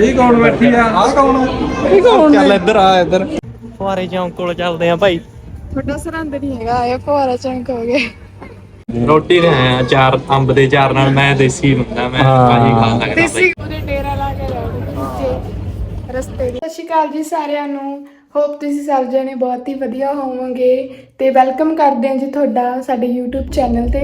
ਇਹ ਕੌਣ ਬੈਠੀ ਆ? ਆ ਕੌਣ ਇਹ ਕੌਣ ਚੱਲ ਇੱਧਰ ਆ ਇੱਧਰ। ਫੁਆਰੇ ਚੌਂਕ ਕੋਲ ਚੱਲਦੇ ਆ ਭਾਈ। ਵੱਡਾ ਸਰਹੰਦ ਨਹੀਂ ਹੈਗਾ ਇਹ ਫੁਆਰਾ ਚੰਕ ਹੋ ਗਏ ਰੋਟੀ ਦੇ ਆਇਆ ਚਾਰ ਅੰਬ ਦੇ ਚਾਰ ਨਾਲ ਮੈਂ ਦੇਸੀ ਬੰਦਾ ਮੈਂ ਭਾਜੀ ਖਾ ਸਕਦਾ ਦੇਸੀ ਉਹਦੇ ਡੇਰਾ ਲਾ ਕੇ ਨੀਚੇ ਰਸਤੇ ਦੀ। ਸਤਿ ਸ਼੍ਰੀ ਅਕਾਲ ਜੀ ਸਾਰਿਆਂ ਨੂੰ। ਹੋਪ ਤੁਸੀਂ ਸਭ ਜਣੇ ਬਹੁਤ ਹੀ ਵਧੀਆ ਹੋਵੋਗੇ ਤੇ ਵੈਲਕਮ ਕਰਦੇ ਹਾਂ ਜੀ ਤੁਹਾਡਾ ਸਾਡੇ YouTube ਚੈਨਲ ਤੇ।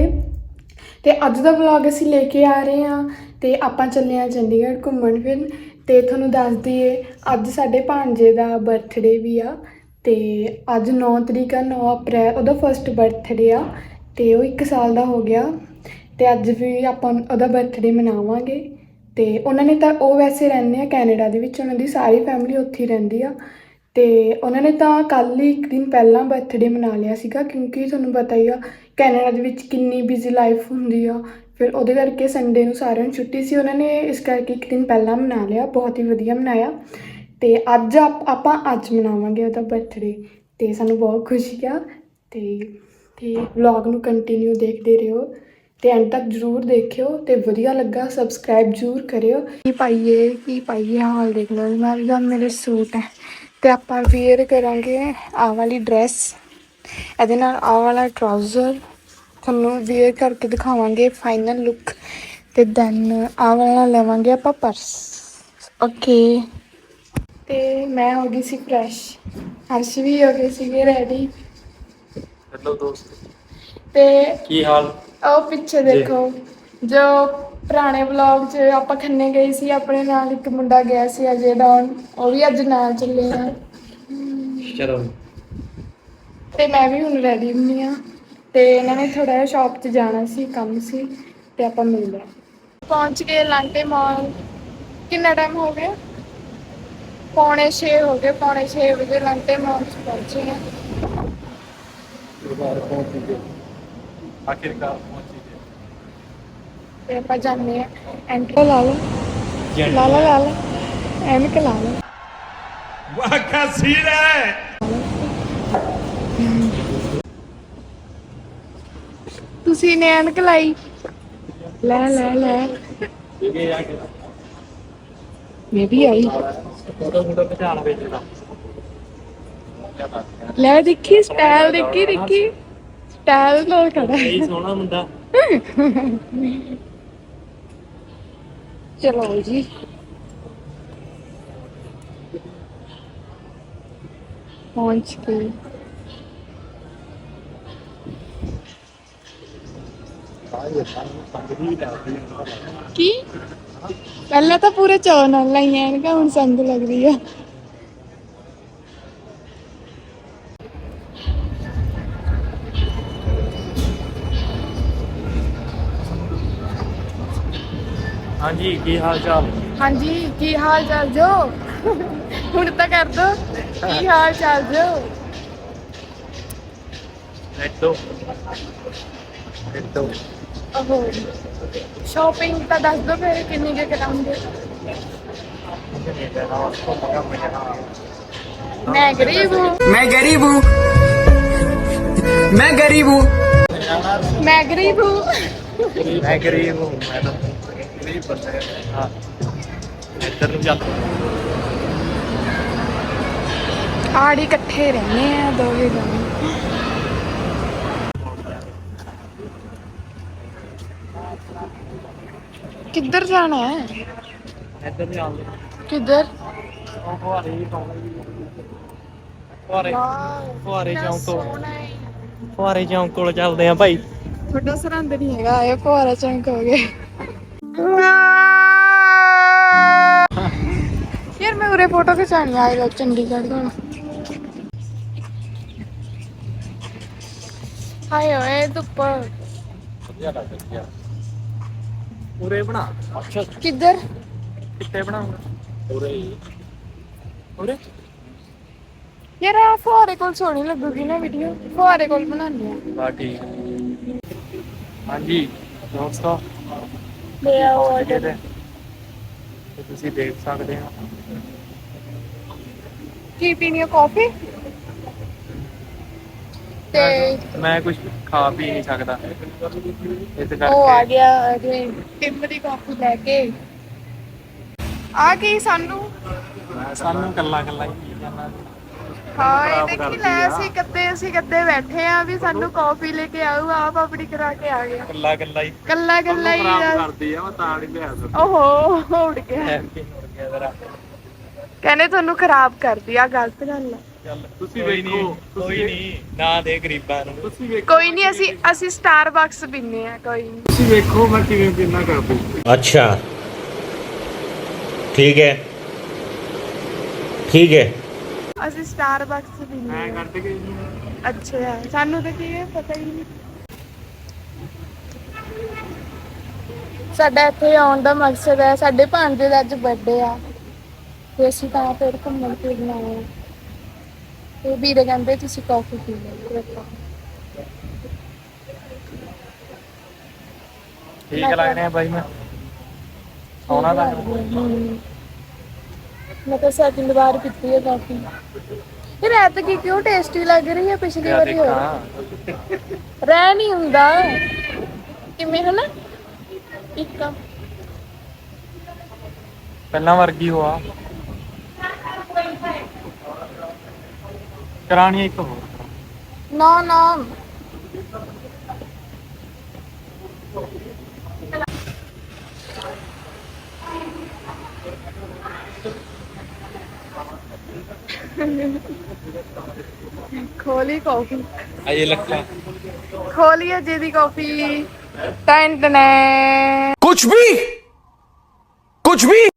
ਤੇ ਅੱਜ ਦਾ ਵਲੌਗ ਅਸੀਂ ਲੈ ਕੇ ਆ ਰਹੇ ਹਾਂ ਤੇ ਆਪਾਂ ਚੱਲੇ ਹਾਂ ਚੰਡੀਗੜ੍ਹ ਘੁੰਮਣ ਫਿਰਨ। ਤੇ ਤੁਹਾਨੂੰ ਦੱਸ ਦਈਏ, ਅੱਜ ਸਾਡੇ ਭਾਂਜੇ ਦਾ ਬਰਥਡੇ ਵੀ ਆ ਤੇ ਅੱਜ 9 ਤਰੀਕ ਆ 9 ਅਪ੍ਰੈਲ, ਉਹਦਾ ਫਰਸਟ ਬਰਥਡੇ ਆ ਤੇ ਉਹ 1 ਸਾਲ ਦਾ ਹੋ ਗਿਆ ਤੇ ਅੱਜ ਵੀ ਆਪਾਂ ਉਹਦਾ ਬਰਥਡੇ ਮਨਾਵਾਂਗੇ ਤੇ ਉਹਨਾਂ ਨੇ ਤਾਂ ਉਹ ਵੈਸੇ ਰਹਿੰਦੇ ਆ ਕੈਨੇਡਾ ਦੇ ਵਿੱਚ, ਉਹਨਾਂ ਦੀ ਸਾਰੀ ਫੈਮਿਲੀ ਉੱਥੇ ਹੀ ਰਹਿੰਦੀ ਆ ਤੇ ਉਹਨਾਂ ਨੇ ਤਾਂ ਕੱਲ ਹੀ ਇੱਕ ਦਿਨ ਪਹਿਲਾਂ ਬਰਥਡੇ ਮਨਾ ਲਿਆ ਸੀਗਾ ਕਿਉਂਕਿ ਤੁਹਾਨੂੰ ਪਤਾ ਹੀ ਆ ਕੈਨੇਡਾ ਦੇ ਵਿੱਚ ਕਿੰਨੀ ਬਿਜ਼ੀ ਲਾਈਫ ਹੁੰਦੀ ਆ ਫਿਰ ਉਹਦੇ ਕਰਕੇ ਸੰਡੇ ਨੂੰ ਸਾਰਿਆਂ ਨੂੰ ਛੁੱਟੀ ਸੀ, ਉਹਨਾਂ ਨੇ ਇਸ ਕਰਕੇ ਇੱਕ ਦਿਨ ਪਹਿਲਾਂ ਮਨਾ ਲਿਆ, ਬਹੁਤ ਹੀ ਵਧੀਆ ਮਨਾਇਆ। ਤੇ ਅੱਜ ਆਪ- ਆਪਾਂ ਅੱਜ ਮਨਾਵਾਂਗੇ ਉਹਦਾ ਬਰਥਡੇ ਤੇ ਸਾਨੂੰ ਬਹੁਤ ਖੁਸ਼ੀ ਆ ਤੇ ਤੇ ਵਲੌਗ ਨੂੰ ਕੰਟੀਨਿਊ ਦੇਖਦੇ ਰਹੋ ਤੇ ਐਂਡ ਤੱਕ ਜਰੂਰ ਦੇਖਿਓ ਤੇ ਵਧੀਆ ਲੱਗਾ ਸਬਸਕ੍ਰਾਈਬ ਜਰੂਰ ਕਰਿਓ। ਕੀ ਪਾਈਏ ਕੀ ਪਾਈਏ ਹਾਲ ਦੇਖ ਲਓ ਮੇਰੇ ਦਾ ਮੇਰੇ ਸੂਟ ਹੈ। ਤੇ ਆਪਾਂ ਵੇਅਰ ਕਰਾਂਗੇ ਆਹ ਵਾਲੀ ਡਰੈਸ ਇਹਦੇ ਨਾਲ ਆਹ ਵਾਲਾ ਟਰਾਊਜ਼ਰ ਤੁਹਾਨੂੰ ਵੇਅਰ ਕਰਕੇ ਦਿਖਾਵਾਂਗੇ ਫਾਈਨਲ ਲੁੱਕ ਤੇ ਦੈਨ ਆਹ ਵਾਲਾ ਲਵਾਂਗੇ ਆਪਾਂ ਪਰਸ ਓਕੇ ਤੇ ਮੈਂ ਹੋ ਗਈ ਸੀ ਫਰੈਸ਼ ਹਰਸ਼ ਵੀ ਹੋ ਗਏ ਸੀਗੇ ਰੈਡੀ ਹੈਲੋ ਦੋਸਤ। ਤੇ ਕੀ ਹਾਲ? ਉਹ ਪਿੱਛੇ ਦੇਖੋ ਜੋ ਪੁਰਾਣੇ ਵਲੌਗ 'ਚ ਆਪਾਂ ਖੰਨੇ ਗਏ ਸੀ ਆਪਣੇ ਨਾਲ ਇੱਕ ਮੁੰਡਾ ਗਿਆ ਸੀ ਅਜੇ ਡਾਉਨ ਉਹ ਵੀ ਅੱਜ ਨਾਲ ਚੱਲੇ ਆ। ਚਲੋ। ਤੇ ਮੈਂ ਵੀ ਹੁਣ ਰੈਡੀ ਹੁੰਨੀ ਆ। ਤੇ ਇਹਨਾਂ ਨੇ ਥੋੜਾ ਜਿਹਾ ਸ਼ਾਪ 'ਚ ਜਾਣਾ ਸੀ ਕੰਮ ਸੀ ਤੇ ਆਪਾਂ ਮਿਲਦੇ ਆ ਪਹੁੰਚ ਗਏ ਲਾਂਟੇ ਮਾਲ। ਕਿੰਨਾ ਟਾਈਮ ਹੋ ਗਿਆ? ਪੌਣੇ 6 ਹੋ ਗਏ ਪੌਣੇ 6 ਵਜੇ ਲਾਂਟੇ ਮਾਲ 'ਚ ਪਹੁੰਚੇ ਆ ਦੁਬਾਰਾ ਪਹੁੰਚ ਗਏ। ਆਖਿਰਕਾਰ ਪਹੁੰਚ ਗਏ। ਤੇ ਆਪਾਂ ਜਾਂਦੇ ਆ ਐਂਟਰ ਲਾ ਲਓ। ਲਾ ਲਾ ਲਾ ਲਾ ਐਨਕ ਲਾ ਲਓ। ਵਾਹ ਕਸੀਰ ਹੈ। ਤੁਸੀਂ ਨੇ ਐਨਕ ਲਾਈ। ਲੈ ਲੈ ਲੈ। ਕੇ ਮੈਂ ਵੀ ਆਈ। ਫੋਟੋ ਫੋਟੋ ਪਛਾਣ ਵੇਚਦਾ ਲੈ ਦੇਖੀ ਸਟਾਈਲ ਦੇਖੀ ਦੇਖੀ। ਸਟਾਈਲ ਨਾਲ ਖੜਾ। ਹੈ। ਸੋਹਣਾ ਮੁੰਡਾ। ਚਲੋ ਜੀ। ਪਹੁੰਚ ਗਏ ਕੀ? ਪਹਿਲਾਂ ਤਾਂ ਪੂਰੇ ਚੌ ਨਾਲ ਲਾਈਆਂ ਐਨਕਾਂ ਹੁਣ ਸੰਗ ਲੱਗਦੀ ਆ। ਹਾਂਜੀ ਕੀ ਹਾਲ ਚਾਲ? ਹਾਂਜੀ ਕੀ ਹਾਲ ਚਾਲ ਜੋ? ਹੁਣ ਤਾਂ ਕਰ ਦੋ। ਕੀ ਹਾਲ ਚਾਲ ਜੋ? ਨੈਟੋ ਨੈਟੋ ਓਹੋ ਸ਼ਾਪਿੰਗ ਤਾਂ ਦੱਸ ਦੋ ਫਿਰ ਕਿੰਨੀ ਕੁ ਕਰਾਉਂਗੇ ਮੈਂ ਗਰੀਬ ਹੂੰ मैं गरीब हूँ मैं गरीब हूँ ਮੈਂ ਗਰੀਬ ਹੂੰ ਮੈਂ ਗਰੀਬ ਹੂੰ ਮੈਂ ਤਾਂ ਗਰੀਬ ਬੰਦਾ ਹਾਂ ਇੱਧਰ ਨੂੰ ਚੱਲ ਆੜੀ ਇਕੱਠੇ ਰਹਿੰਦੇ ਆ ਦੋਵੇਂ ਜਾਣੇ ਕਿੱਧਰ ਜਾਣਾ ਹੈ? ਇੱਧਰ ਨੂੰ ਚੱਲ ਕਿੱਧਰ? ਉਹ ਫੁਹਾਰੇ ਹੀ ਪਾਉਣੇ। ਫੁਹਾਰੇ ਫੁਹਾਰੇ ਚੌਂਕ ਤੋਂ। ਫੁਹਾਰੇ ਚੌਂਕ ਕੋਲ ਚੱਲਦੇ ਆ ਭਾਈ। ਵੱਡਾ ਸਰਹੰਦ ਨਹੀਂ ਹੈਗਾ ਇਹ ਫੁਆਰਾ ਚੌਂਕ ਹੋ ਗਏ। ਯਾਰ ਮੈਂ ਉਰੇ ਫੋਟੋ ਖਿਚਾਣੀ ਆਈ ਲੋ ਚੰਡੀਗੜ੍ਹ ਤੋਂ ਹਾਏ ਓਏ ਧੁੱਪ। ਵਧੀਆ ਲੱਗ ਗਿਆ ਉਰੇ ਬਣਾ ਅੱਛਾ। ਕਿੱਧਰ? ਕਿੱਥੇ ਬਣਾਉਂਗਾ ਉਰੇ ਹੀ ਉਰੇ ਯਾਰ ਆ ਫੁਆਰੇ ਕੋਲ ਸੋਹਣੀ ਲੱਗੂਗੀ ਨਾ ਵੀਡੀਓ ਫੁਆਰੇ ਕੋਲ ਬਣਾਉਂਦੇ ਆ। ਬਾ ਠੀਕ ਹਾਂਜੀ ਦੋਸਤੋ। ਲੈ ਆਓ order। ਤੇ ਤੁਸੀਂ ਦੇਖ ਸਕਦੇ ਹੋ। ਕੀ ਪੀਣੀ ਹੈ ਕਾਫੀ? ਤੇ ਮੈਂ ਕੁਝ ਖਾ ਪੀ ਨਹੀਂ ਸਕਦਾ। ਇਸ ਉਹ ਆ ਕਰਕੇ ਗਿਆ। ਅਰੇ ਟਿੰਮ ਦੀ ਕਾਫੀ ਲੈ ਕੇ। ਆ ਕੀ ਸਾਨੂੰ? ਸਾਨੂੰ ਕੱਲਾ ਕੱਲਾ ਹੀ ਪੀ ਜਾਣਾ ਹਾਂ ਇਹ ਖਰਾਬ ਦੇਖੀ ਕਰਦੀ ਲੈ ਆ। ਅਸੀਂ ਕੱਦੇ ਅਸੀਂ ਕੱਦੇ ਬੈਠੇ ਆ ਵੀ ਸਾਨੂੰ ਕਾਫੀ ਲੈ ਕੇ ਆਊ ਆਪ ਆਪਣੀ ਕਰਾ ਕੇ ਆ ਗਿਆ ਕੱਲਾ ਕੱਲਾ ਹੀ। ਕੱਲਾ ਕੱਲਾ ਹੀ ਖਰਾਬ ਆ। ਕਰਦੀ ਆ ਮੈਂ ਤਾਂ ਨਹੀਂ ਲਿਆ ਸਕਦਾ। ਓਹੋ ਉੱਡ ਗਿਆ ਹੈਪੀ ਹੋ ਗਿਆ ਜ਼ਰਾ ਕਹਿੰਦੇ ਤੁਹਾਨੂੰ ਖਰਾਬ ਕਰਦੀ ਆ ਗਲਤ ਗੱਲ ਆ। ਚੱਲ ਤੁਸੀਂ ਵੇਖੋ ਕੋਈ ਨਹੀਂ ਨਾ ਦੇ ਗਰੀਬਾਂ ਨੂੰ ਤੁਸੀਂ ਵੇਖੋ ਕੋਈ ਨਹੀਂ ਅਸੀਂ ਅਸੀਂ ਸਟਾਰਬਕਸ ਪੀਨੇ ਆ ਕੋਈ ਨਹੀਂ ਤੁਸੀਂ ਵੇਖੋ ਮੈਂ ਕਿਵੇਂ ਕਿੰਨਾ ਕਰਦੀ अच्छा ठीक है ठीक है ਅਸੀਂ ਸਟਾਰਬਕਸ ਪੀਨੇ ਮੈਂ ਆ ਕੱਢ ਕੇ ਅੱਛਾ ਸਾਨੂੰ ਤਾਂ ਕੀ ਹੈ ਪਤਾ ਹੀ ਨਹੀਂ ਸਾਡਾ ਇੱਥੇ ਆਉਣ ਦਾ ਮਕਸਦ ਹੈ ਸਾਡੇ ਭਾਂਜੇ ਦਾ ਅੱਜ ਬਰਥਡੇ ਆ ਤੇ ਅਸੀਂ ਤਾਂ ਫਿਰ ਘੁੰਮਣ ਫਿਰਨ ਆਏ ਹਾਂ ਤੇ ਵੀਰੇ ਕਹਿੰਦੇ ਤੁਸੀਂ ਕਾਫੀ ਪੀ ਲਓ ਠੀਕ ਲੱਗ ਰਿਹਾ ਬਾਈ ਮੈਂ। ਸੋਹਣਾ ਲੱਗ ਰਿਹਾ। ਮੈਂ ਤਾਂ ਸੈਕਿੰਡ ਵਾਰ ਪੀਤੀ ਹੈ ਕਾਫੀ ਇਹ ਰਾਤ ਕੀ ਕਿਉਂ ਟੇਸਟੀ ਲੱਗ ਰਹੀ ਹੈ ਪਿਛਲੀ ਵਾਰੀ ਹੋਰ? ਰਹਿ ਨਹੀਂ ਹੁੰਦਾ। ਕਿਵੇਂ ਹਨਾ? ਇੱਕ। ਪਹਿਲਾਂ ਵਰਗੀ ਹੋਆ। करानी है एक तो नो नो। खोली कॉफ़ी। हाँ, ये लगता खोलिए कॉफ़ी। टेंट ने। कुछ भी? कुछ भी?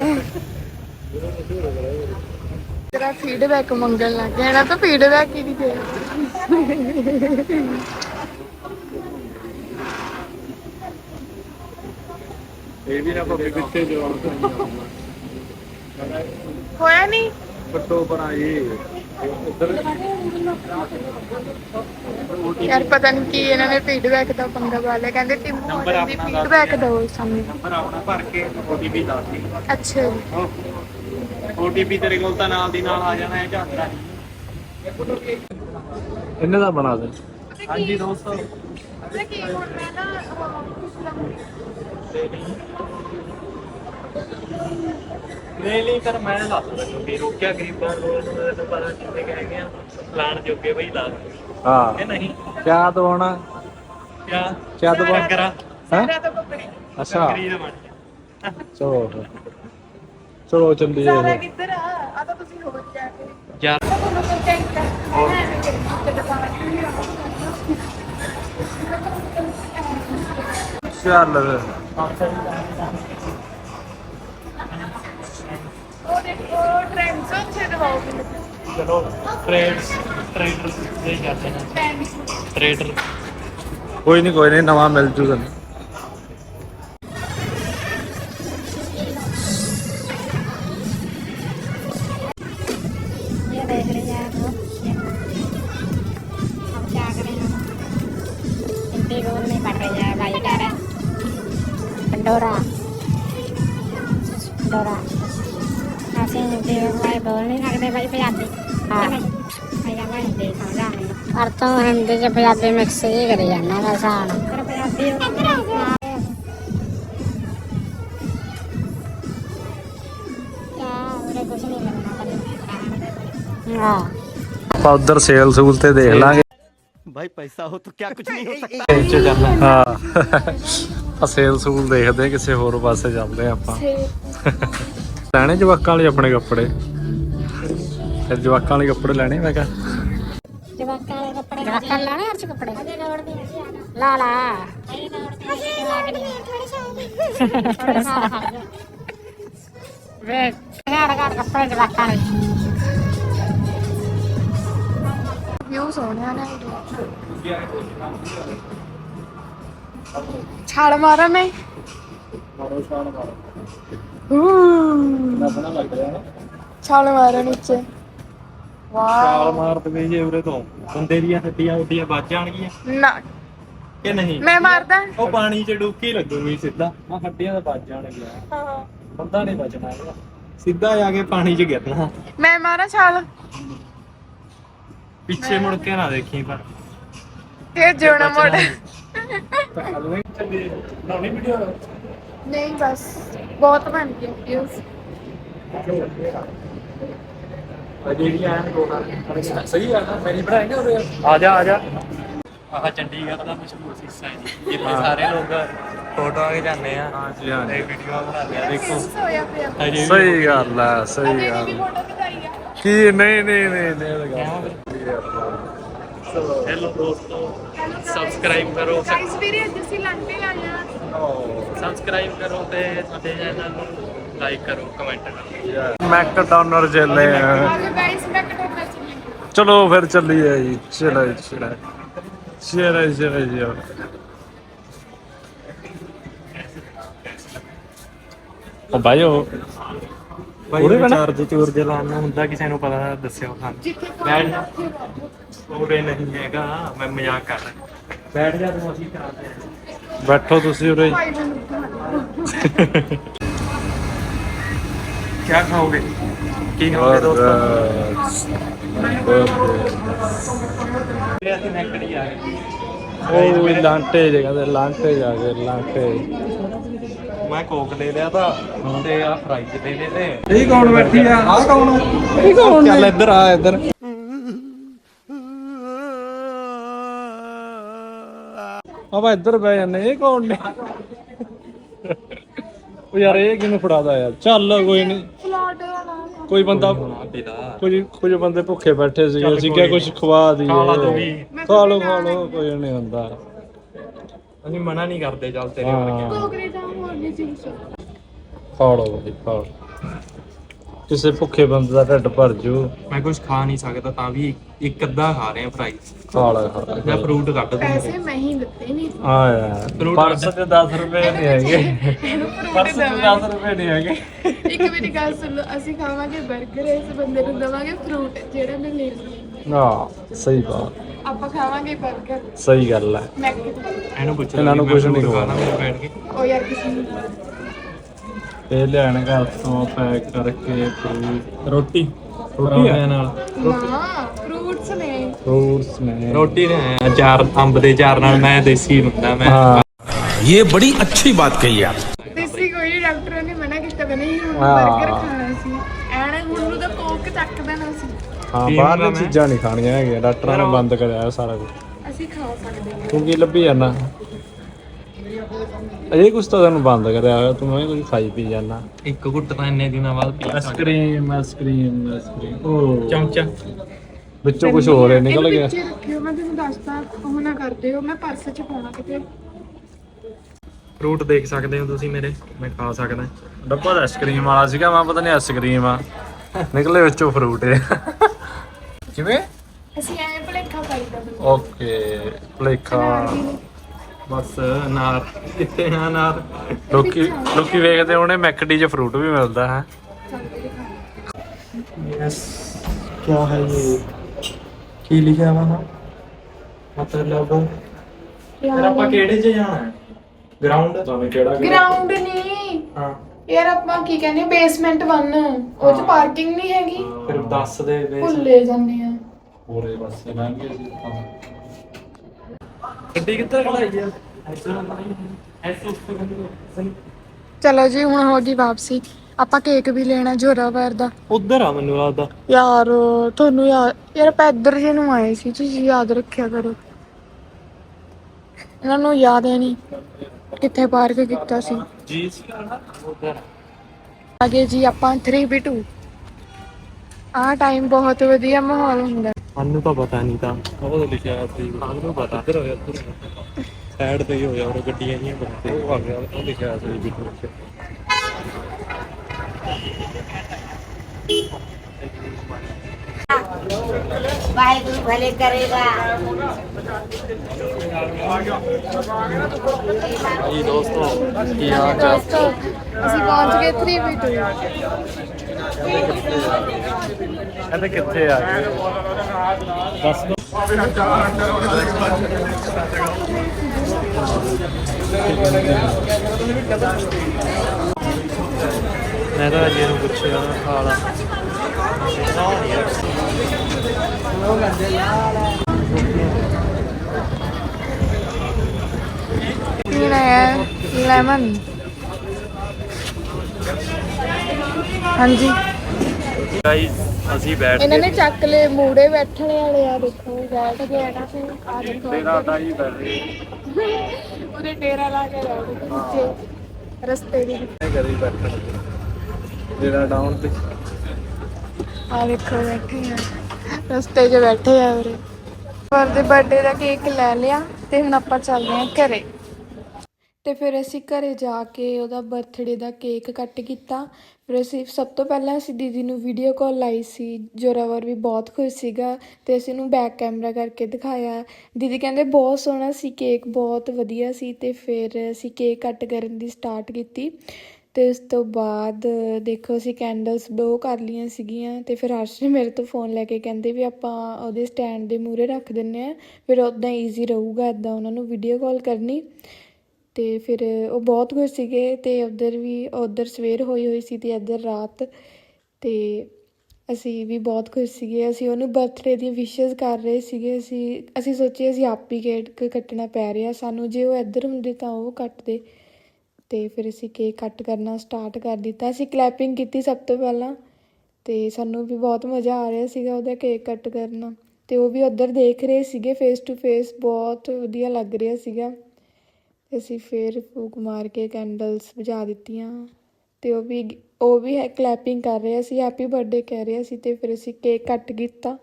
ਤੇਰਾ ਫੀਡਬੈਕ ਮੰਗਣ ਲੱਗ ਗਿਆ ਨਾ ਤਾਂ ਫੀਡਬੈਕ ਹੀ ਨਹੀਂ ਦੇ। ਇਹ ਵੀ ਨਾ ਪੱਪੇ ਪਿੱਛੇ ਜਵਾਨ ਹੋਇਆ ਨਹੀਂ? ਫੱਟੋ ਪਰ ਆਏ ਉਧਰ ਯਾਰ ਪਤਾ ਨਹੀਂ ਕੀ ਇਹਨਾਂ ਨੇ ਫੀਡਬੈਕ ਦਾ ਪੰਗਾ ਪਾ ਲਿਆ। ਕਹਿੰਦੇ ਟਿਮ ਦੀ ਫੀਡਬੈਕ ਦਿਓ ਸਾਨੂੰ। ਨੰਬਰ ਆਪਣਾ ਭਰ ਕੇ OTP ਦੱਸ ਦੀ। ਅੱਛਾ ਜੀ। OTP ਤੇਰੇ ਕੋਲ ਤਾਂ ਨਾਲ ਦੀ ਨਾਲ ਆ ਜਾਣਾ ਹੈ ਝਾਂਕੜਾ ਇਹਨੇ ਦਾ ਬਣਾ ਦੇ? ਹਾਂਜੀ ਦੋਸਤੋ ਕੀ? ਹੁਣ ਮੈਂ ਨਾ ਲੈ ਲਈ ਕਰ ਮੈਂ ਲਾ ਦੂੰਗਾ ਕਿਉਂਕਿ ਰੋਕਿਆ ਗਰੀਬਾਂ ਨੂੰ ਉਹਨਾਂ ਦਾ ਪਤਾ ਕਿੰਨੇ ਕਹਿ ਗਏ ਪਲਾਨ ਜੋਗੇ ਬਈ ਲਾ ਹਾਂ। ਇਹ ਨਹੀਂ? ਕਿਆ ਦਵਾਉਣਾ ਕਿਆ ਕਿਆ ਕਰਾ ਅੱਛਾ। ਚਲੋ। ਚਲੋ ਸਾਰਾ। ਕਿੱਧਰ ਆ? ਆ ਤਾਂ ਤੁਸੀਂ ਹੋਰ ਜਾ ਕੇ ਯਾਰ ਤੁਹਾਨੂੰ ਕੋਈ ਟੈਂਟ ਚੱਲ ਉਹ ਦੇਖੋ ਟ੍ਰੈਂਡਸ ਉੱਥੇ ਦਵਾਓਗੇ ਚਲੋ ਟ੍ਰੇਡਸ ਟ੍ਰੇਡਰਸ ਦੇ ਜਾਂਦੇ ਨੇ। ਟ੍ਰੇਡਰ ਕੋਈ ਨਹੀਂ ਕੋਈ ਨਹੀਂ ਨਵਾਂ ਮਿਲ ਜੂਗਾ। ये ราโดรา ਅਸੀਂ ਦੇ ਉਧਰ ਸੇਲ ਸੂਲ ਤੇ ਦੇਖ ਲਾਂਗੇ। ਭਾਈ ਪੈਸਾ ਹੋ ਤਾਂ ਕਿਆ ਕੁਝ ਨਹੀਂ ਹੋ ਸਕਦਾ। ਹਾਂ। ਆ ਸੇਲ ਸੂਲ ਦੇਖਦੇ ਕਿਸੇ ਹੋਰ ਪਾਸੇ ਚੱਲਦੇ ਆਪਾਂ। ਲੈਣੇ ਜਵਾਕਾਂ ਵਾਲੇ ਆਪਣੇ ਕੱਪੜੇ? ਫਿਰ ਜਵਾਕਾਂ ਵਾਲੇ ਕੱਪੜੇ ਲੈਣੇ ਮੈਂ ਕਿਹਾ। ਜਵਾਕਾਂ ਦੇ ਕੱਪੜੇ ਜਵਾਕਾਂ ਲਾਣੇ ਅਰਚ ਕੱਪੜੇ? ਲਾ ਲਾ। ਵੇ ਘਰ ਘਰ ਕੱਪੜੇ ਜਵਾਕਾਂ ਦੇ ਵਿਊ ਸੋਹਣਿਆ ਨੇ ਛਾਲ ਮਾਰਾਂ ਮੈਂ। ਮਾਰੋ ਛਾਲ ਮਾਰੋ। ਹੂੰ। ਆਪਣਾ ਲੱਗ ਰਿਹਾ ਨਾ। ਛਾਲ ਮਾਰਾਂ ਨੀਚੇ। ਛਾਲ ਮਾਰ ਪਵੇ ਜੇ ਉਰੇ ਤੋਂ। ਬੰਦੇ ਦੀਆਂ ਹੱਡੀਆਂ ਉੱਡੀਆਂ ਵੱਜ ਜਾਣਗੀਆਂ। ਨਾ। ਕਿ ਨਹੀਂ? ਮੈਂ ਮਾਰਦਾ। ਉਹ ਪਾਣੀ 'ਚ ਡੁੱਕੀ ਲੱਗੂਗੀ ਸਿੱਧਾ। ਆ ਹੱਡੀਆਂ ਤਾਂ ਵੱਜ ਜਾਣਗੀਆਂ। ਹਾਂ। ਬੰਦਾ ਨਹੀਂ ਬਚਣਾ ਸਿੱਧਾ ਆ ਕੇ ਪਾਣੀ 'ਚ ਗਿਰਨਾ। ਮੈਂ ਮਾਰਾਂ ਛਾਲ। ਪਿੱਛੇ ਮੁੜ ਕੇ ਨਾ ਦੇਖੀ ਪਰ। ਤੇ ਜਿਉਣਾ ਮੋੜ। ਹਲਵੇ ਚੱਲੀ ਲਾਉਣੀ ਵੀਡੀਓ ਨਹੀਂ ਬਸ। ਬਹੁਤ ਬਣ ਗਈ ਵਿਊਜ਼ ਜਿਹੜੀ ਆਇਆ ਦੋ ਸਹੀ ਆ ਨਾ ਮੇਰੀ ਬਣਾਏਗਾ ਉਹਦੇ। ਆ ਜਾ ਆ ਜਾ। ਆਹ ਚੰਡੀਗੜ੍ਹ ਦਾ ਮਸ਼ਹੂਰ ਸੀਸਾ ਹੈ ਜੀ। ਜਿੱਥੇ ਸਾਰੇ ਲੋਕ ਫੋਟੋ ਆ। ਕੇ ਜਾਂਦੇ ਆ। ਹਾਂਜੀ ਹਾਂਜੀ ਤੇ ਵੀਡੀਓ ਬਣਾਉਂਦੇ ਆ ਦੇਖੋ ਸਹੀ ਗੱਲ ਹੈ ਸਹੀ ਗੱਲ ਆ। ਕੀ ਨਹੀਂ ਨਹੀਂ ਨਹੀਂ ਨਹੀਂ ਗੱਲ ਹੈਲੋ ਦੋਸਤੋ ਸਬਸਕ੍ਰਾਈਬ ਕਰੋ। ਗਾਇਸ ਵੀਰੇ ਅੱਜ ਅਸੀਂ ਲੰਡੇ ਆਏ ਆ। ਸਬਸਕ੍ਰਾਈਬ ਕਰੋ ਤੇ ਸਾਡੇ ਚੈਨਲ ਨੂੰ ਲਾਈਕ ਕਰੋ ਕਮੈਂਟ ਕਰੋ। ਮੈਕਡੋਨਰ ਚੱਲੇ ਆ। ਆਲੋ ਗਾਇਸ ਮੈਂ ਕਟੋਨਾ ਚੱਲੀ ਚਲੋ ਫਿਰ ਚੱਲੀਏ ਜੀ। ਚਲੋ ਜੀ, ਚਲੋ। ਚਲੋ ਜੀ, ਚਲੋ ਜੀ। ਉਹ ਬਾਈਓ ਭਾਈ ਉਰੇ ਬਣਾ? ਚਾਰਜ ਚੂਰਜ ਲਾਉਣਾ ਹੁੰਦਾ ਕਿਸੇ ਨੂੰ ਪਤਾ ਦੱਸਿਓ ਸਾਨੂੰ। ਜਿੱਥੇ ਬੈਠ। ਪਾਣੀ। ਉੱਥੇ ਬਾਬੂ ਉਰੇ ਨਹੀਂ ਹੈਗਾ ਮੈਂ ਮਜ਼ਾਕ ਕਰ ਰਿਹਾ। ਬੈਠ ਜਾ ਤੂੰ ਅਸੀਂ ਕਰਾਉਂਦੇ ਹਾਂ ਬੈਠੋ ਤੁਸੀਂ ਉਰੇ। ਕੀ ਖਾਓਗੇ? ਕੀ ਖਾਓਗੇ ਦੋਸਤੋ? ਅਸੀਂ ਨੈਕੜੀ ਆ ਗਏ ਉਹ ਵੀ ਲਾਂਟੇ ਜੇ ਕਹਿੰਦੇ ਲਾਂਟੇ ਜਾ ਕੇ ਲਾਂਟੇ। ਮੈਂ ਕੋਕ ਲੈ ਲਿਆ ਤਾਂ ਤੇ ਆ ਫਰਾਈਜ਼ ਲੈ ਲਏ ਤੇ। ਇਹ ਕੌਣ ਬੈਠੀ ਆ? ਆ ਕੌਣ ਇਹ ਕੌਣ ਚੱਲ ਇੱਧਰ ਆ ਇੱਧਰ। ਆਪਾਂ ਇੱਧਰ ਬਹਿ ਜਾਂਦੇ ਇਹ ਕੌਣ ਨੇ? ਉਹ ਯਾਰ ਇਹ ਕਿਹਨੂੰ ਫੜਾਦਾ ਯਾਰ? ਚੱਲ ਕੋਈ ਨਹੀਂ ਕੋਈ ਬੰਦਾ ਕੁਝ ਕੁਝ ਬੰਦੇ ਭੁੱਖੇ ਬੈਠੇ ਸੀਗੇ ਅਸੀਂ ਕਿਹਾ ਕੁਝ ਖਵਾ ਦਈਏ। ਖਾ ਵੀ। ਲਓ ਖਾ ਲਓ ਕੋਈ ਨਹੀਂ ਹੁੰਦਾ। ਅਸੀਂ ਮਨਾ ਨਹੀਂ ਕਰਦੇ ਚੱਲ ਤੇਰੇ। ਵਰਗੇ। ਕੋਕਰੇ ਦਾ ਹੋਰ ਨਹੀਂ ਸੀ। ਖਾ ਲਓ ਭਾਈ ਖਾ ਲਓ। ਕਿਸੇ ਭੁੱਖੇ ਬੰਦੇ ਦਾ ਢਿੱਡ ਭਰ ਜੂ। ਮੈਂ ਕੁਝ ਖਾ ਨਹੀਂ ਸਕਦਾ ਤਾਂ ਵੀ ਇੱਕ ਅੱਧਾ ਖਾ ਰਿਹਾ ਫਰਾਈਜ਼ ਖਾ ਲੈ ਖਾ ਲੈ। ਜਾਂ ਫਰੂਟ ਕੱਢ ਦੂੰ ਪੈਸੇ ਮੈਂ ਹੀ ਦਿੱਤੇ ਨਹੀਂ। ਆ। ਯਾਰ ਪਰਸ ਤੇ 10 ਰੁਪਏ ਨਹੀਂ ਹੈਗੇ। ਇਹਨੂੰ ਪਰਸ ਫਰੂਟ ਤੇ ਦੇਵਾਂਗੇ। 10 ਰੁਪਏ ਨਹੀਂ ਹੈਗੇ। ਇੱਕ ਮੇਰੀ ਗੱਲ ਸੁਣ ਲਓ ਅਸੀਂ ਖਾਵਾਂਗੇ 버ਗਰ ਇਸ ਬੰਦੇ ਨੂੰ ਦੇਵਾਂਗੇ ਫਰੂਟ ਜਿਹੜਾ ਮੈਂ ਲੈ ਲਈ ਨਾ ਸਹੀ ਬਾਤ ਆਪਾਂ ਖਾਵਾਂਗੇ 버ਗਰ ਸਹੀ ਗੱਲ ਹੈ। ਮੈਕ ਇਹਨੂੰ ਪੁੱਛ ਇਹਨਾਂ ਨੂੰ ਕੁਛ ਨਹੀਂ ਖਵਾਉਣਾ। ਬੈਠ ਕੇ। ਉਹ ਯਾਰ ਕਿਸੇ ਨੂੰ ਤੇ ਲਿਆਣ ਘਰ ਤੋਂ ਪੈਕ ਕਰਕੇ ਰੋਟੀ ਰੋਟੀ ਆ? ਨਾਲ। ਫਰੂਟਸ ਨੇ। ਰੋਟੀ ਨੇ ਅਚਾਰ ਅੰਬ ਦੇ ਅਚਾਰ ਨਾਲ ਮੈਂ ਦੇਸੀ ਹੁੰਦਾ ਮੈਂ ਹਾਂ। ये बड़ी अच्छी बात कही आप ਦੇਸੀ ਕੋਈ ਨੀ, ਡਾਕਟਰ ਨੇ ਮਨਾ ਕੀਤਾ ਵੀ ਹੁਣ ਹਾਂ। ਖਾਣਾ ਸੀ। ਐਣ ਹੁਣ ਨੂੰ ਤਾਂ ਕੋਕ ਚੱਕ ਦੇਣਾ ਸੀ। ਹਾਂ ਬਾਹਰਲੀਆਂ ਚੀਜ਼ਾਂ ਨਹੀਂ ਖਾਣੀਆਂ ਹੈਗੀਆਂ ਡਾਕਟਰਾਂ ਨੇ ਬੰਦ ਕਰਿਆ ਸਾਰਾ ਕੁਝ ਅਸੀਂ ਖਾ ਸਕਦੇ ਹਾਂ। ਕਿਉਂਕਿ ਲੱਭੀ ਜਾਂਦਾ ਅਜੇ ਕੁਛ ਤਾਂ ਤੈਨੂੰ ਬੰਦ ਕਰਿਆ ਹੋਇਆ ਤੂੰ ਇਹ ਕੁਝ ਖਾਈ ਪੀ ਜਾਣਾ ਇੱਕ ਘੁੱਟ ਤਾਂ ਇੰਨੇ ਦਿਨਾਂ ਬਾਅਦ ਪੀ ਆਈਸਕ੍ਰੀਮ ਆਈਸਕ੍ਰੀਮ ਆਈਸਕ੍ਰੀਮ ਉਹ ਚਮਚਾ। ਵਿੱਚੋਂ ਕੁਝ ਹੋਰ ਹੀ ਨਿਕਲ ਗਿਆ ਵਿੱਚੇ ਰੱਖਿਓ ਮੈਂ ਤੁਹਾਨੂੰ ਦੱਸਦਾ ਉਹ ਨਾ ਕਰਦੇ ਹੋ ਮੈਂ ਪਰਸ 'ਚ ਪਾਉਣਾ ਕਿਤੇ। ਫਰੂਟ ਦੇਖ ਸਕਦੇ ਹੋ ਤੁਸੀਂ ਮੇਰੇ ਮੈਂ ਖਾ ਸਕਦਾ। ਡੱਬਾ ਤਾਂ ਆਈਸਕ੍ਰੀਮ ਵਾਲਾ ਸੀਗਾ ਮੈਂ ਪਤਾ ਨਹੀਂ ਆਈਸਕ੍ਰੀਮ ਆ। ਨਿਕਲੇ ਵਿੱਚੋਂ ਫਰੂਟ ਹੈ ਕਿਵੇਂ? ਅਸੀਂ ਐਂ ਭਲੇਖਾ ਪਾਈਦਾ ਓਕੇ ਭਲੇਖਾ। ਬਸ ਨਾਰ ਕਿੱਥੇ ਆ ਨਾਰ ਲੋਕੀ ਲੋਕੀ ਵੇਖਦੇ ਹੋਣੇ ਮੈਕਡੀ 'ਚ ਫਰੂਟ ਵੀ ਮਿਲਦਾ ਹੈ यस क्या है ये ਕੀ ਲਿਖਿਆ ਵਾ ਮਤਲਬ ਫਿਰ ਆਪਾਂ ਕਿਹੜੇ 'ਚ ਜਾਣਾ ਹੈ ਗਰਾਊਂਡ ਤੁਹਾਨੂੰ ਕਿਹੜਾ ਗਰਾਊਂਡ ਨਹੀਂ ਹਾਂ ਯਾਰ ਆਪਾਂ ਕੀ ਕਹਿੰਦੇ ਬੇਸਮੈਂਟ 1 ਉਹ 'ਚ ਪਾਰਕਿੰਗ ਨਹੀਂ ਹੈਗੀ ਫਿਰ ਦੱਸ ਦੇ ਵੇ ਭੁੱਲੇ ਜਾਂਦੇ ਆ ਪੂਰੇ ਪਾਸੇ ਲੰਘ ਗਏ ਸੀ ਗੱਡੀ ਕਿੱਥੇ ਖੜਾਈ ਆ? ਐਸੋ ਉੱਤੇ ਚਲੋ ਜੀ ਹੁਣ ਹੋ ਗਈ ਵਾਪਸੀ। ਆਪਾਂ ਕੇਕ ਵੀ ਲੈਣਾ ਜੋਰਾਵਰ ਦਾ। ਉਧਰ ਆ ਮੈਨੂੰ ਲੱਗਦਾ। ਯਾਰ ਤੁਹਾਨੂੰ ਯਾਰ ਯਾਰ ਆਪਾਂ ਇੱਧਰ ਜੇ ਨੂੰ ਆਏ ਸੀ ਤੁਸੀਂ ਯਾਦ ਰੱਖਿਆ ਕਰੋ। ਇਹਨਾਂ ਨੂੰ ਯਾਦ ਹੈ ਨਹੀਂ ਕਿੱਥੇ ਪਾਰਕ ਕੀਤਾ ਸੀ। ਜੀ ਉਧਰ। ਅਗੇ ਜੀ ਆਪਾਂ 3v2 ਆਹ ਟਾਈਮ ਬਹੁਤ ਵਧੀਆ ਮਾਹੌਲ ਹੁੰਦਾ। ਸਾਨੂੰ ਤਾਂ ਪਤਾ ਨਹੀਂ ਤਾਂ। ਉਹ ਤਾਂ ਲਿਖਿਆ ਸੀ ਸਾਨੂੰ ਪਤਾ। ਇੱਧਰ ਹੋਇਆ ਇੱਧਰ ਸਾਈਡ ਤੇ ਹੀ ਹੋਇਆ ਉਹ ਗੱਡੀਆਂ ਜੀਆਂ ਬੰਦੇ ਉਹ ਆ ਗਿਆ ਉਹ ਲਿਖਿਆ ਸੀ ਵੀ ਵਾਹਿਗੁਰੂ ਭਲੇ ਕਰੇਗਾ ਜੀ ਦੋਸਤੋ ਕੀ ਹਾਲ ਚਾਲ? ਦੋਸਤੋ ਅਸੀਂ ਪਹੁੰਚ ਗਏ 3v2 ਇਹਦੇ ਕਿੱਥੇ ਆ ਗਏ? ਦੱਸ ਦੋ। ਮੈਂ ਤਾਂ ਅਜੇ ਨੂੰ ਪੁੱਛਿਆ ਖਾਲਾ ਪੀਣਾ ਹੈ ਲੈਮਨ। ਹਾਂਜੀ। ਗਾਈਸ ਅਸੀਂ ਬੈਠ ਇਹਨਾਂ ਨੇ ਚੱਕ ਲਏ ਮੂੜੇ ਬੈਠਣ ਵਾਲੇ ਆ ਦੇਖੋ ਬੈਠ ਗਏ ਨਾ ਫਿਰ। ਆ ਦੇਖੋ। ਤੇਰਾ ਤਾਂ ਹੀ ਬੈਠ ਗਏ। ਉਹਦੇ ਡੇਰਾ ਲਾ ਕੇ ਰਹਿ ਗਏ ਨੀਚੇ ਰਸਤੇ ਦੀ ਕਰੀ ਬੈਠਣ ਤੇਰਾ ਡਾਊਨ ਤੇ। ਆ ਦੇਖੋ ਬੈਠੇ ਆ। ਰਸਤੇ 'ਚ ਬੈਠੇ ਆ ਉਰੇ। ਪਰ ਦੇ ਬਰਥਡੇ ਦਾ ਕੇਕ ਲੈ ਲਿਆ ਤੇ ਹੁਣ ਆਪਾਂ ਚੱਲਦੇ ਆ ਘਰੇ। ਅਤੇ ਫਿਰ ਅਸੀਂ ਘਰ ਜਾ ਕੇ ਉਹਦਾ ਬਰਥਡੇ ਦਾ ਕੇਕ ਕੱਟ ਕੀਤਾ। ਫਿਰ ਅਸੀਂ ਸਭ ਤੋਂ ਪਹਿਲਾਂ ਅਸੀਂ ਦੀਦੀ ਨੂੰ ਵੀਡੀਓ ਕਾਲ ਲਾਈ ਸੀ ਜੋਰਾਵਰ ਵੀ ਬਹੁਤ ਖੁਸ਼ ਸੀਗਾ ਅਤੇ ਅਸੀਂ ਉਹਨੂੰ ਬੈਕ ਕੈਮਰਾ ਕਰਕੇ ਦਿਖਾਇਆ। ਦੀਦੀ ਕਹਿੰਦੇ ਬਹੁਤ ਸੋਹਣਾ ਸੀ ਕੇਕ ਬਹੁਤ ਵਧੀਆ ਸੀ ਅਤੇ ਫਿਰ ਅਸੀਂ ਕੇਕ ਕੱਟ ਕਰਨ ਦੀ ਸਟਾਰਟ ਕੀਤੀ। ਤੇ ਉਸ ਤੋਂ ਬਾਅਦ ਦੇਖੋ ਅਸੀਂ ਕੈਂਡਲਸ ਬਲੋ ਕਰ ਲਈਆਂ ਸੀਗੀਆਂ ਤੇ ਫਿਰ ਹਰਸ਼ ਨੇ ਮੇਰੇ ਤੋਂ ਫੋਨ ਲੈ ਕੇ ਕਹਿੰਦੇ ਵੀ ਆਪਾਂ ਉਹਦੇ ਸਟੈਂਡ ਦੇ ਮੂਹਰੇ ਰੱਖ ਦਿੰਨੇ ਆ ਫਿਰ ਉਦਾਂ ਈਜ਼ੀ ਰਹੂਗਾ ਇਦਾਂ ਉਹਨਾਂ ਨੂੰ ਵੀਡੀਓ ਕਾਲ ਕਰਨੀ। ਤੇ ਫਿਰ ਉਹ ਬਹੁਤ ਖੁਸ਼ ਸੀਗੇ ਤੇ ਉਧਰ ਵੀ, ਉਧਰ ਸਵੇਰ ਹੋਈ ਹੋਈ ਸੀ ਤੇ ਇੱਧਰ ਰਾਤ ਤੇ ਅਸੀਂ ਵੀ ਬਹੁਤ ਖੁਸ਼ ਸੀਗੇ। ਅਸੀਂ ਉਹਨੂੰ ਬਰਥਡੇ ਦੀਆਂ ਵਿਸ਼ੇਸ ਕਰ ਰਹੇ ਸੀਗੇ। ਅਸੀਂ ਅਸੀਂ ਸੋਚਿਆ ਅਸੀਂ ਆਪ ਹੀ ਕੇਕ ਕੱਟਣਾ ਪੈ ਰਿਹਾ। ਸਾਨੂੰ ਜੇ ਉਹ ਇੱਧਰ ਹੁੰਦੇ ਤਾਂ ਉਹ ਕੱਟਦੇ। ਤੇ ਫਿਰ ਅਸੀਂ ਕੇਕ ਕੱਟ ਕਰਨਾ ਸਟਾਰਟ ਕਰ ਦਿੱਤਾ। ਅਸੀਂ ਕਲੈਪਿੰਗ ਕੀਤੀ ਸਭ ਤੋਂ ਪਹਿਲਾਂ ਤੇ ਸਾਨੂੰ ਵੀ ਬਹੁਤ ਮਜ਼ਾ ਆ ਰਿਹਾ ਸੀਗਾ ਉਹਦਾ ਕੇਕ ਕੱਟ ਕਰਨਾ। ਤੇ ਉਹ ਵੀ ਉੱਧਰ ਦੇਖ ਰਹੇ ਸੀਗੇ ਫੇਸ ਟੂ ਫੇਸ ਬਹੁਤ ਵਧੀਆ ਲੱਗ ਰਿਹਾ ਸੀਗਾ। ਅਸੀਂ ਫਿਰ ਫੂਕ ਮਾਰ ਕੇ ਕੈਂਡਲਸ ਬੁਝਾ ਦਿੱਤੀਆਂ ਤੇ ਉਹ ਵੀ ਉਹ ਵੀ ਹੈ ਕਲੈਪਿੰਗ ਕਰ ਰਿਹਾ ਸੀ ਹੈਪੀ ਬਰਥਡੇ ਕਹਿ ਰਿਹਾ ਸੀ ਤੇ ਫਿਰ ਅਸੀਂ ਕੇਕ ਕੱਟ ਕੀਤਾ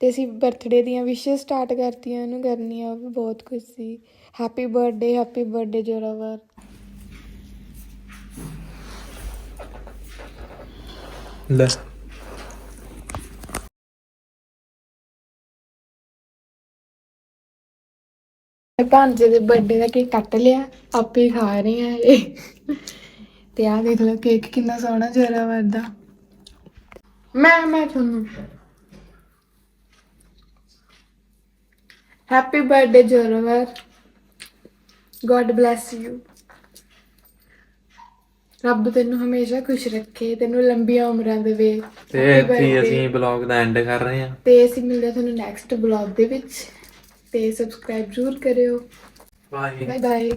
ਤੇ ਅਸੀਂ ਬਰਥਡੇ ਦੀਆਂ ਵਿਸ਼ੇਸ ਸਟਾਰਟ ਕਰਤੀਆਂ ਉਹਨੂੰ ਕਰਨੀਆਂ ਉਹ ਵੀ ਬਹੁਤ ਖੁਸ਼। ਸੀ happy birthday happy birthday Joravar. ਲੈ। ਭਾਂਜੇ ਦੇ ਬਰਥਡੇ ਦਾ ਕੇਕ ਕੱਟ ਲਿਆ ਆਪੇ ਹੀ ਖਾ ਰਹੇ ਆ ਇਹ। ਤੇ ਆਹ ਦੇਖ ਲਓ ਕੇਕ ਕਿੰਨਾ ਸੋਹਣਾ ਜੋਰਾਵਰ ਦਾ ਮੈਂ ਮੈਂ ਤੁਹਾਨੂੰ happy birthday Joravar. God bless you ਰੱਬ ਤੈਨੂੰ ਹਮੇਸ਼ਾ ਖੁਸ਼ ਰੱਖੇ ਤੈਨੂੰ ਲੰਬੀਆਂ ਉਮਰਾਂ ਦੇਵੇ। ਤੇ Happy ਇੱਥੇ ਹੀ birthday। ਅਸੀਂ ਬਲੌਗ ਦਾ ਐਂਡ ਕਰ ਰਹੇ ਹਾਂ। ਤੇ ਅਸੀਂ ਮਿਲਦੇ ਹਾਂ ਤੁਹਾਨੂੰ ਨੈਕਸਟ ਬਲੌਗ ਦੇ ਵਿੱਚ। ਤੇ ਸਬਸਕ੍ਰਾਈਬ ਜ਼ਰੂਰ ਕਰਿਓ। Bye bye bye